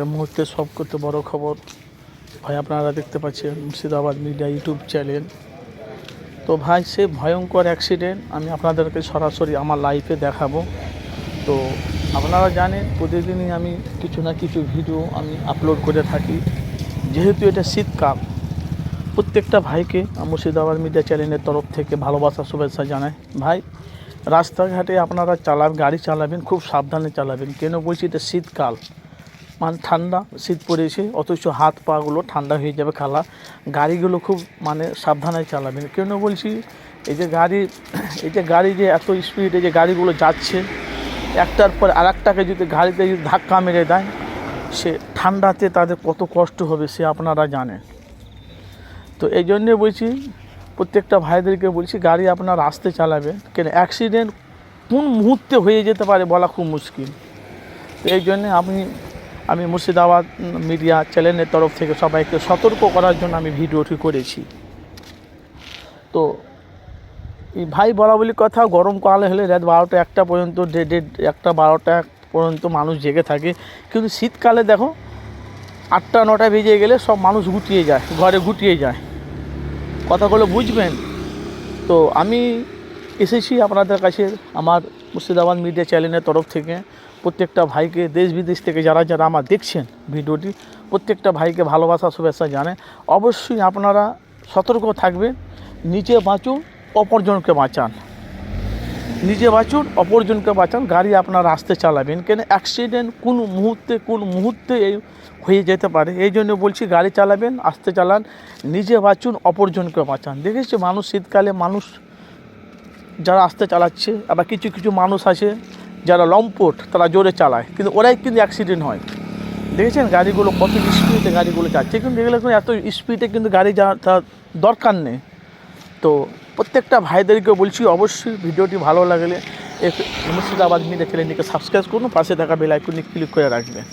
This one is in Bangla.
এই মুহূর্তে সব করতে বড় খবর। ভাই, আপনারা দেখতে পাচ্ছেন মুর্শিদাবাদ মিডিয়া ইউটিউব চ্যানেল। তো ভাই সে ভয়ঙ্কর অ্যাক্সিডেন্ট আমি আপনাদেরকে সরাসরি আমার লাইফে দেখাবো। তো আপনারা জানেন, প্রতিদিনই আমি কিছু না কিছু ভিডিও আমি আপলোড করে থাকি। যেহেতু এটা শীতকাল, প্রত্যেকটা ভাইকে মুর্শিদাবাদ মিডিয়া চ্যানেলের তরফ থেকে ভালোবাসা, শুভেচ্ছা জানাই। ভাই, রাস্তাঘাটে আপনারা চালাবেন, গাড়ি চালাবেন, খুব সাবধানে চালাবেন। কেন বলছি এটা শীতকাল? মানে ঠান্ডা, শীত পড়েছে অথচ হাত পাগুলো ঠান্ডা হয়ে যাবে খালা। গাড়িগুলো খুব মানে সাবধানে চালাবেন। কেন বলছি? এই যে গাড়ি, এই যে গাড়ি যে এত স্পিড যে গাড়িগুলো যাচ্ছে, একটার পর আর একটাকে যদি গাড়িতে যদি ধাক্কা মেরে দেয়, সে ঠান্ডাতে তাদের কত কষ্ট হবে সে আপনারা জানেন। তো এই জন্যে বলছি, প্রত্যেকটা ভাইদেরকে বলছি, গাড়ি আপনার আসতে চালাবেন। কেন অ্যাক্সিডেন্ট কোন মুহূর্তে হয়ে যেতে পারে বলা খুব মুশকিল। তো এই জন্যে আমি আমি মুর্শিদাবাদ মিডিয়া চ্যানেলের তরফ থেকে সবাইকে সতর্ক করার জন্য আমি ভিডিওটি করেছি। তো এই ভাই বলা বলি কথা, গরম গরমকালে হলে রাত বারোটা একটা পর্যন্ত, ডে ডে, একটা বারোটা পর্যন্ত মানুষ জেগে থাকে। কিন্তু শীতকালে দেখো, আটটা, নটা বেজে গেলে সব মানুষ গুটিয়ে যায়, ঘরে গুটিয়ে যায়। কথাগুলো বুঝবেন? তো আমি এসেছি আপনাদের কাছে, আমার মুর্শিদাবাদ মিডিয়া চ্যানেলের তরফ থেকে। প্রত্যেকটা ভাইকে দেশ বিদেশ থেকে যারা যারা আমার দেখছেন ভিডিওটি, প্রত্যেকটা ভাইকে ভালোবাসা, শুভেচ্ছা জানে অবশ্যই আপনারা সতর্ক থাকবেন, নিজে বাঁচুন, অপরজনকে বাঁচান। নিজে বাঁচুন, অপরজনকে বাঁচান, গাড়ি আপনারা আসতে চালাবেন। কেন অ্যাক্সিডেন্ট কোন মুহূর্তে কোন মুহূর্তে এই হয়ে যেতে পারে? এই জন্য বলছি, গাড়ি চালাবেন, আসতে চালান, নিজে বাঁচুন, অপরজনকে বাঁচান। দেখেছি মানুষ শীতকালে মানুষ যারা আসতে চালাচ্ছে, আবার কিছু কিছু মানুষ আছে যারা তারা জোরে চালায়। কিন্তু ওরাই কিন্তু অ্যাক্সিডেন্ট হয়। দেখেছেন গাড়িগুলো কত স্পিডে গাড়িগুলো যাচ্ছে? কিন্তু এগুলো কিন্তু এত স্পিডে কিন্তু গাড়ি যাওয়ার দরকার নেই। তো প্রত্যেকটা ভাইদেরকে বলছি, অবশ্যই ভিডিওটি ভালো লাগলে মুর্শিদাবাদ মিডিয়া চ্যানেলটিকে সাবস্ক্রাইব করুন, পাশে থাকা বেল আইকনে ক্লিক করে রাখবেন।